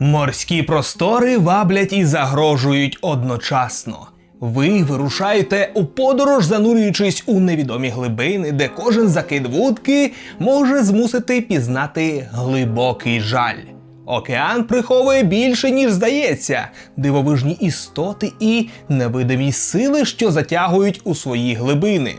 Морські простори ваблять і загрожують одночасно. Ви вирушаєте у подорож, занурюючись у невідомі глибини, де кожен закид вудки може змусити пізнати глибокий жаль. Океан приховує більше, ніж здається, дивовижні істоти і невидимі сили, що затягують у свої глибини.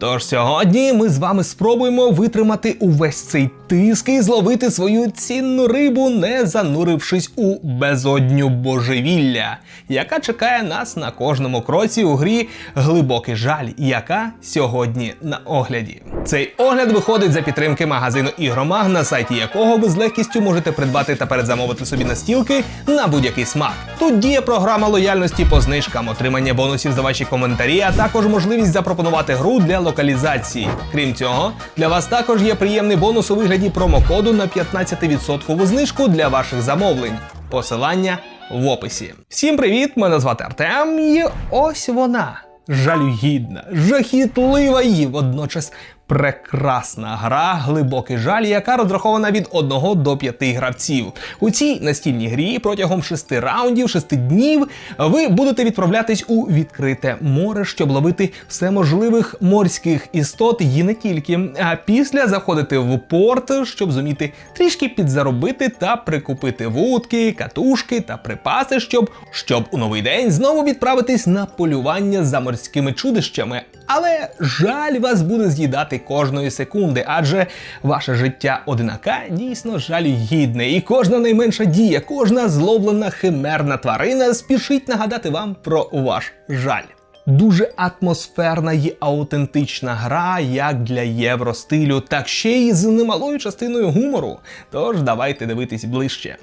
Тож сьогодні ми з вами спробуємо витримати увесь цей тиск і зловити свою цінну рибу, не занурившись у безодню божевілля, яка чекає нас на кожному кроці у грі Глибокий жаль, яка сьогодні на огляді. Цей огляд виходить за підтримки магазину Ігромаг, на сайті якого ви з легкістю можете придбати та передзамовити собі настілки на будь-який смак. Тут діє програма лояльності по знижкам, отримання бонусів за ваші коментарі, а також можливість запропонувати гру для локалізації. Крім цього, для вас також є приємний бонус у вигляді промокоду на 15% знижку для ваших замовлень. Посилання в описі. Всім привіт! Мене звати Артем. І ось вона. Жалюгідна, жахітлива і водночас прекрасна гра Глибокий жаль, яка розрахована від 1 до 5 гравців. У цій настільній грі протягом 6 раундів, 6 днів ви будете відправлятись у відкрите море, щоб ловити всеможливих морських істот і не тільки. А після заходити в порт, щоб зуміти трішки підзаробити та прикупити вудки, катушки та припаси, щоб, щоб у новий день знову відправитись на полювання за морськими чудищами. Але жаль вас буде з'їдати кожної секунди, адже ваше життя одинака дійсно жалюгідне, і кожна найменша дія, кожна зловлена химерна тварина спішить нагадати вам про ваш жаль. Дуже атмосферна і аутентична гра, як для євростилю, так ще й з немалою частиною гумору. Тож давайте дивитись ближче.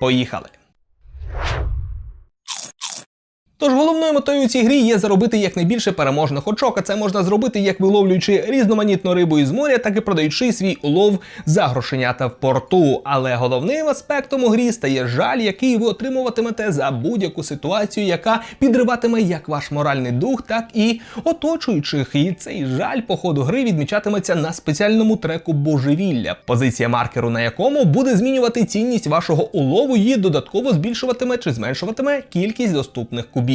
Поїхали! Тож головною метою цій грі є заробити якнайбільше переможних очок, а це можна зробити як виловлюючи різноманітну рибу із моря, так і продаючи свій улов за грошенята в порту. Але головним аспектом у грі стає жаль, який ви отримуватимете за будь-яку ситуацію, яка підриватиме як ваш моральний дух, так і оточуючих. І цей жаль по ходу гри відмічатиметься на спеціальному треку божевілля, позиція маркеру на якому буде змінювати цінність вашого улову і додатково збільшуватиме чи зменшуватиме кількість доступних кубів.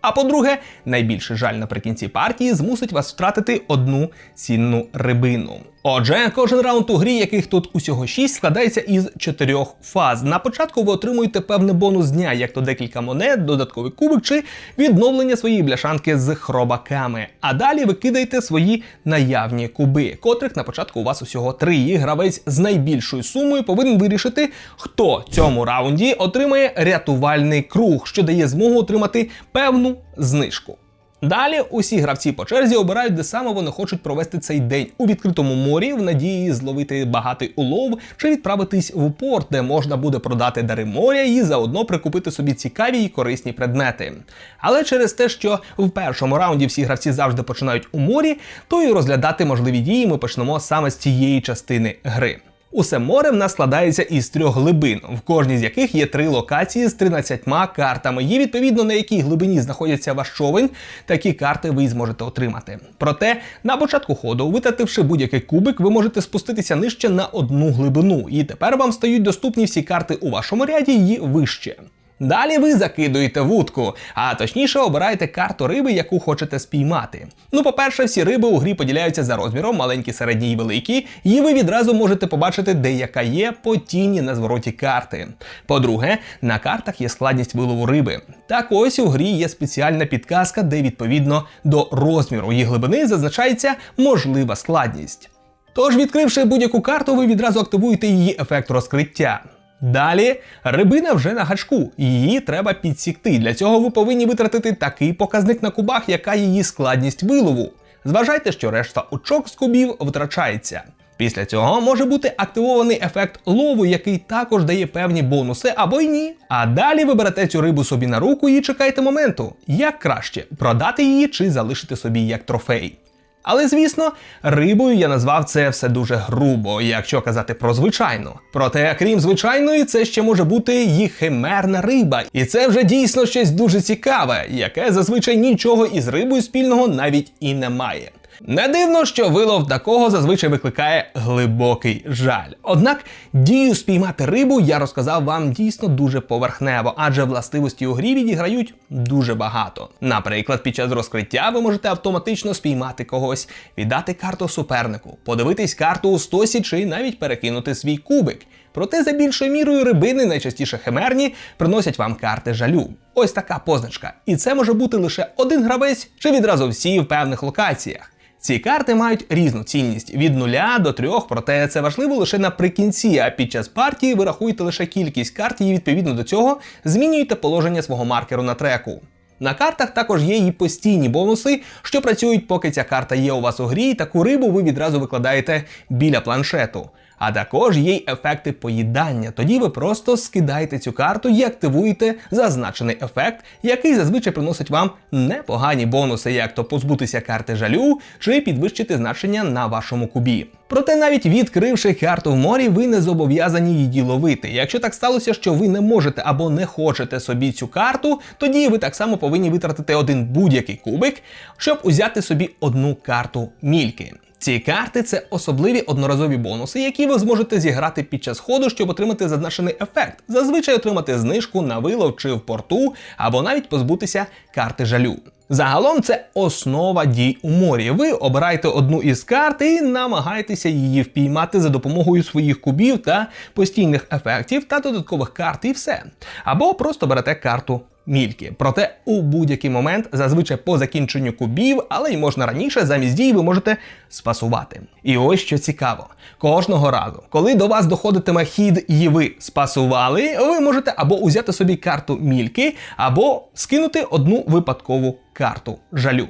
А по-друге, найбільше жаль наприкінці партії змусить вас втратити одну цінну рибину. Отже, кожен раунд у грі, яких тут усього 6, складається із чотирьох фаз. На початку ви отримуєте певний бонус дня, як то декілька монет, додатковий кубик чи відновлення своєї бляшанки з хробаками. А далі ви кидаєте свої наявні куби, котрих на початку у вас усього три. І гравець з найбільшою сумою повинен вирішити, хто цьому раунді отримає рятувальний круг, що дає змогу отримати певну знижку. Далі усі гравці по черзі обирають, де саме вони хочуть провести цей день у відкритому морі, в надії зловити багатий улов чи відправитись в порт, де можна буде продати дари моря і заодно прикупити собі цікаві і корисні предмети. Але через те, що в першому раунді всі гравці завжди починають у морі, то і розглядати можливі дії ми почнемо саме з цієї частини гри. Усе море в нас складається із трьох глибин, в кожній з яких є три локації з 13 картами. І відповідно на якій глибині знаходяться ваш човен, такі карти ви зможете отримати. Проте на початку ходу, витративши будь-який кубик, ви можете спуститися нижче на одну глибину, і тепер вам стають доступні всі карти у вашому ряді і вище. Далі ви закидуєте вудку, а точніше обираєте карту риби, яку хочете спіймати. Ну, по-перше, всі риби у грі поділяються за розміром, маленькі, середні і великі, і ви відразу можете побачити, де яка є по тіні на звороті карти. По-друге, на картах є складність вилову риби. Так ось у грі є спеціальна підказка, де відповідно до розміру її глибини зазначається можлива складність. Тож, відкривши будь-яку карту, ви відразу активуєте її ефект розкриття. Далі рибина вже на гачку, її треба підсікти. Для цього ви повинні витратити такий показник на кубах, яка її складність вилову. Зважайте, що решта очок з кубів втрачається. Після цього може бути активований ефект лову, який також дає певні бонуси або й ні. А далі ви берете цю рибу собі на руку і чекаєте моменту, як краще продати її чи залишити собі як трофей. Але звісно, рибою я назвав це все дуже грубо, якщо казати про звичайну. Проте, крім звичайної, це ще може бути і химерна риба, і це вже дійсно щось дуже цікаве, яке зазвичай нічого із рибою спільного навіть і не має. Не дивно, що вилов такого зазвичай викликає глибокий жаль. Однак дію спіймати рибу я розказав вам дійсно дуже поверхнево, адже властивості у грі відіграють дуже багато. Наприклад, під час розкриття ви можете автоматично спіймати когось, віддати карту супернику, подивитись карту у стосі чи навіть перекинути свій кубик. Проте за більшою мірою рибини, найчастіше химерні, приносять вам карти жалю. Ось така позначка. І це може бути лише один гравець чи відразу всі в певних локаціях. Ці карти мають різну цінність від 0 до 3, проте це важливо лише наприкінці, а під час партії ви рахуєте лише кількість карт і відповідно до цього змінюєте положення свого маркеру на треку. На картах також є і постійні бонуси, що працюють, поки ця карта є у вас у грі, і таку рибу ви відразу викладаєте біля планшету. А також є й ефекти поїдання. Тоді ви просто скидаєте цю карту і активуєте зазначений ефект, який зазвичай приносить вам непогані бонуси, як то позбутися карти жалю чи підвищити значення на вашому кубі. Проте навіть відкривши карту в морі, ви не зобов'язані її ловити. Якщо так сталося, що ви не можете або не хочете собі цю карту, тоді ви так само повинні витратити один будь-який кубик, щоб узяти собі одну карту мільки. Ці карти це особливі одноразові бонуси, які ви зможете зіграти під час ходу, щоб отримати зазначений ефект, зазвичай отримати знижку на вилов чи в порту, або навіть позбутися карти жалю. Загалом це основа дій у морі. Ви обираєте одну із карт і намагаєтеся її впіймати за допомогою своїх кубів та постійних ефектів та додаткових карт, і все. Або просто берете карту мільки. Проте у будь-який момент, зазвичай по закінченню кубів, але й можна раніше, замість дій ви можете спасувати. І ось що цікаво: кожного разу, коли до вас доходитиме хід і ви спасували, ви можете або узяти собі карту мільки, або скинути одну випадкову карту жалю.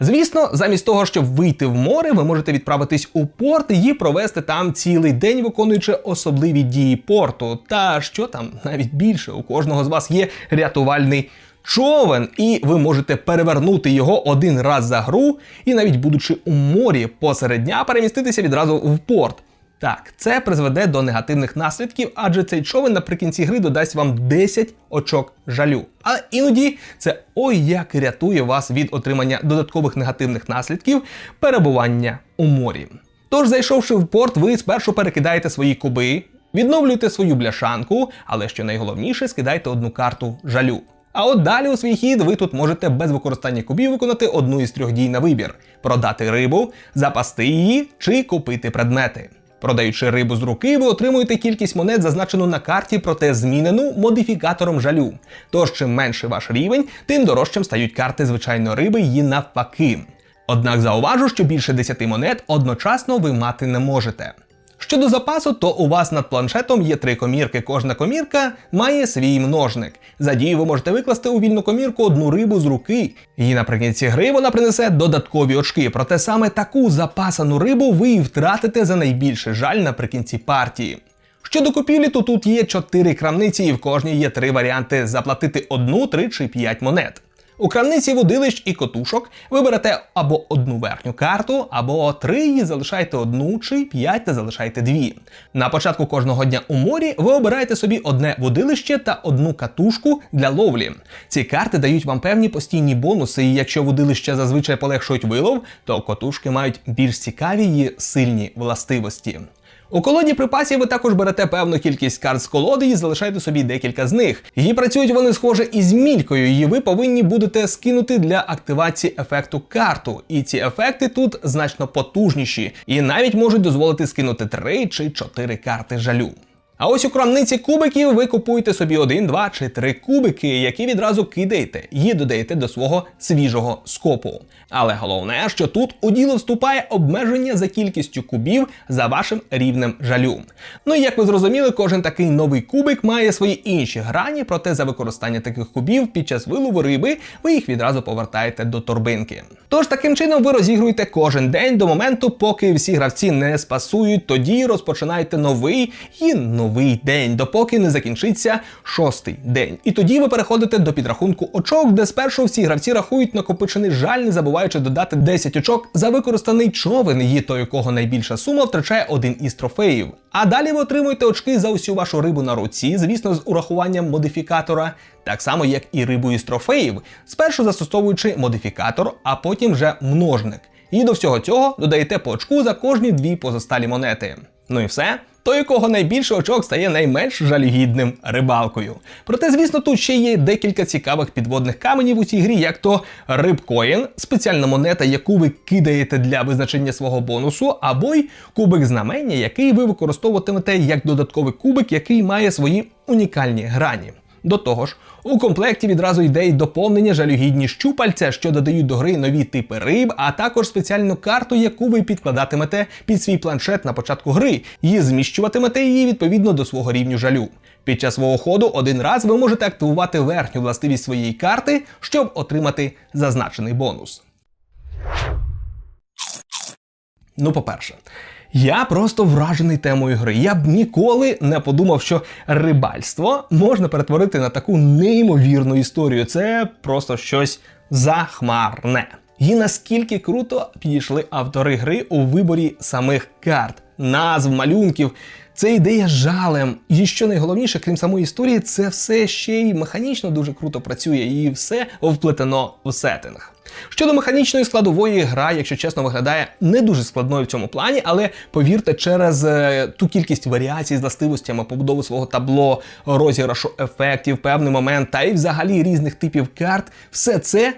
Звісно, замість того, щоб вийти в море, ви можете відправитись у порт і провести там цілий день, виконуючи особливі дії порту. Та що там навіть більше, у кожного з вас є рятувальний човен, і ви можете перевернути його один раз за гру, і навіть будучи у морі посеред дня, переміститися відразу в порт. Так, це призведе до негативних наслідків, адже цей човен наприкінці гри додасть вам 10 очок жалю. Але іноді це ой як рятує вас від отримання додаткових негативних наслідків перебування у морі. Тож, зайшовши в порт, ви спершу перекидаєте свої куби, відновлюєте свою бляшанку, але що найголовніше, скидайте одну карту жалю. А от далі у свій хід ви тут можете без використання кубів виконати одну із трьох дій на вибір: продати рибу, запасти її чи купити предмети. Продаючи рибу з руки, ви отримуєте кількість монет, зазначену на карті, проте змінену модифікатором жалю. Тож, чим менший ваш рівень, тим дорожчим стають карти звичайної риби і навпаки. Однак зауважу, що більше 10 монет одночасно ви мати не можете. Щодо запасу, то у вас над планшетом є три комірки. Кожна комірка має свій множник. За дію ви можете викласти у вільну комірку одну рибу з руки. І наприкінці гри вона принесе додаткові очки. Проте саме таку запасану рибу ви і втратите за найбільший жаль наприкінці партії. Щодо купівлі, то тут є чотири крамниці, і в кожній є три варіанти заплатити одну, три чи п'ять монет. У крамниці водилищ і котушок ви берете або одну верхню карту, або три і залишаєте одну чи п'ять та залишаєте дві. На початку кожного дня у морі ви обираєте собі одне водилище та одну катушку для ловлі. Ці карти дають вам певні постійні бонуси, і якщо водилища зазвичай полегшують вилов, то котушки мають більш цікаві і сильні властивості. У колоді припасів ви також берете певну кількість карт з колоди і залишаєте собі декілька з них. Її працюють вони схоже із мількою, і ви повинні будете скинути для активації ефекту карту. І ці ефекти тут значно потужніші, і навіть можуть дозволити скинути 3 чи 4 карти жалю. А ось у крамниці кубиків ви купуєте собі один, два чи три кубики, які відразу кидаєте і додаєте до свого свіжого скопу. Але головне, що тут у діло вступає обмеження за кількістю кубів за вашим рівнем жалю. Ну і як ви зрозуміли, кожен такий новий кубик має свої інші грані, проте за використання таких кубів під час вилову риби ви їх відразу повертаєте до торбинки. Тож таким чином ви розігруєте кожен день до моменту, поки всі гравці не спасують, тоді розпочинаєте новий і новий день, допоки не закінчиться шостий день. І тоді ви переходите до підрахунку очок, де спершу всі гравці рахують накопичений жаль, не забуваючи додати 10 очок за використаний човен, і той, у кого найбільша сума, втрачає один із трофеїв. А далі ви отримуєте очки за усю вашу рибу на руці, звісно, з урахуванням модифікатора, так само як і рибу із трофеїв, спершу застосовуючи модифікатор, а потім вже множник. І до всього цього додаєте по очку за кожні дві позосталі монети. Ну і все. Той, у кого найбільше очок стає найменш жалюгідним рибалкою. Проте, звісно, тут ще є декілька цікавих підводних каменів у цій грі, як то рибкоін, спеціальна монета, яку ви кидаєте для визначення свого бонусу, або й кубик знамення, який ви використовуватимете як додатковий кубик, який має свої унікальні грані. До того ж, у комплекті відразу йде й доповнення жалюгідні щупальця, що додають до гри нові типи риб, а також спеціальну карту, яку ви підкладатимете під свій планшет на початку гри, і зміщуватимете її відповідно до свого рівню жалю. Під час свого ходу один раз ви можете активувати верхню властивість своєї карти, щоб отримати зазначений бонус. Ну, по-перше, я просто вражений темою гри. Я б ніколи не подумав, що рибальство можна перетворити на таку неймовірну історію. Це просто щось захмарне. І наскільки круто підійшли автори гри у виборі самих карт, назв, малюнків. Це ідея жалем. І що найголовніше, крім самої історії, це все ще й механічно дуже круто працює, і все вплетено в сеттинг. Щодо механічної складової гра, якщо чесно, виглядає не дуже складною в цьому плані, але повірте, через е, ту кількість варіацій з властивостями побудови свого табло, розіграшу ефектів, певний момент та і взагалі різних типів карт, все це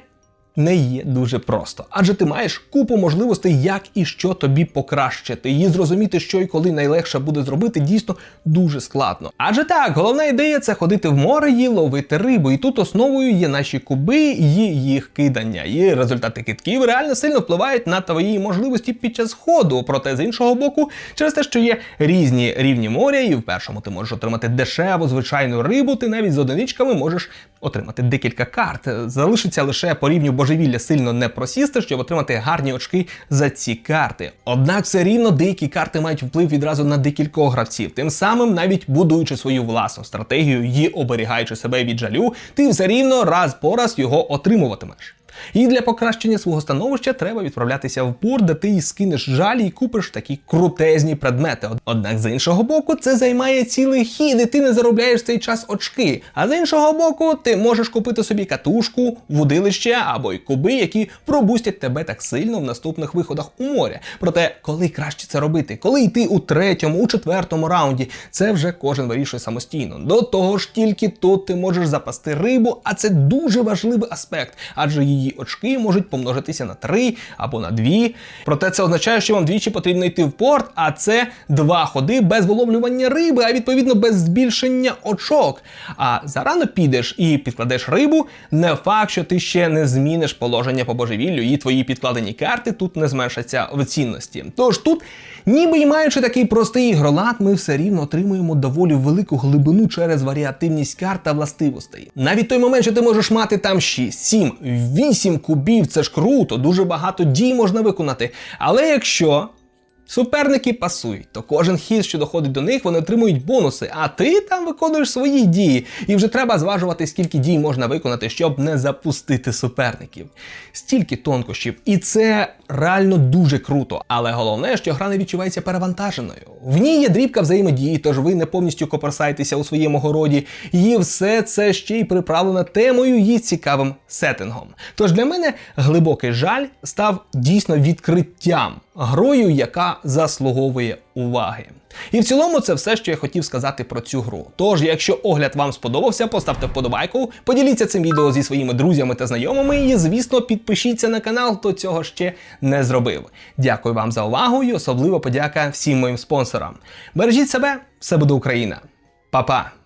не є дуже просто, адже ти маєш купу можливостей, як і що тобі покращити. І зрозуміти, що і коли найлегше буде зробити, дійсно дуже складно. Адже так, головна ідея це ходити в море і ловити рибу. І тут основою є наші куби і їх кидання. І результати китків реально сильно впливають на твої можливості під час ходу. Проте з іншого боку, через те, що є різні рівні моря, і в першому ти можеш отримати дешеву звичайну рибу, ти навіть з одиничками можеш отримати декілька карт. Залишиться лише по рівню божевілля сильно не просісти, щоб отримати гарні очки за ці карти. Однак все рівно деякі карти мають вплив відразу на декількох гравців, тим самим навіть будуючи свою власну стратегію і оберігаючи себе від жалю, ти все рівно раз по раз його отримуватимеш. І для покращення свого становища треба відправлятися в порт, де ти і скинеш жалі і купиш такі крутезні предмети. Однак з іншого боку, це займає цілий хід, і ти не заробляєш цей час очки. А з іншого боку, ти можеш купити собі катушку, вудилище або й куби, які пробустять тебе так сильно в наступних виходах у моря. Проте, коли краще це робити, коли йти у третьому, у четвертому раунді, це вже кожен вирішує самостійно. До того ж, тільки тут ти можеш запасти рибу, а це дуже важливий аспект, адже її очки можуть помножитися на 3 або на 2. Проте це означає, що вам двічі потрібно йти в порт, а це два ходи без виловлювання риби, а відповідно без збільшення очок. А зарано підеш і підкладеш рибу, не факт, що ти ще не зміниш положення по божевіллю, і твої підкладені карти тут не зменшаться в цінності. Тож тут, ніби й маючи такий простий ігролад, ми все рівно отримуємо доволі велику глибину через варіативність карт та властивостей. Навіть той момент, що ти можеш мати там 6, 7, 8 кубів, це ж круто, дуже багато дій можна виконати. Але якщо суперники пасують, то кожен хід, що доходить до них, вони отримують бонуси, а ти там виконуєш свої дії. І вже треба зважувати, скільки дій можна виконати, щоб не запустити суперників. Стільки тонкощів, і це реально дуже круто. Але головне, що гра не відчувається перевантаженою. В ній є дрібка взаємодії, тож ви не повністю коперсаєтеся у своєму городі. І все це ще й приправлено темою і цікавим сеттингом. Тож для мене глибокий жаль став дійсно відкриттям грою, заслуговує уваги. І в цілому це все, що я хотів сказати про цю гру. Тож, якщо огляд вам сподобався, поставте вподобайку, поділіться цим відео зі своїми друзями та знайомими, і, звісно, підпишіться на канал, хто цього ще не зробив. Дякую вам за увагу і особливо подяка всім моїм спонсорам. Бережіть себе, все буде Україна. Па-па!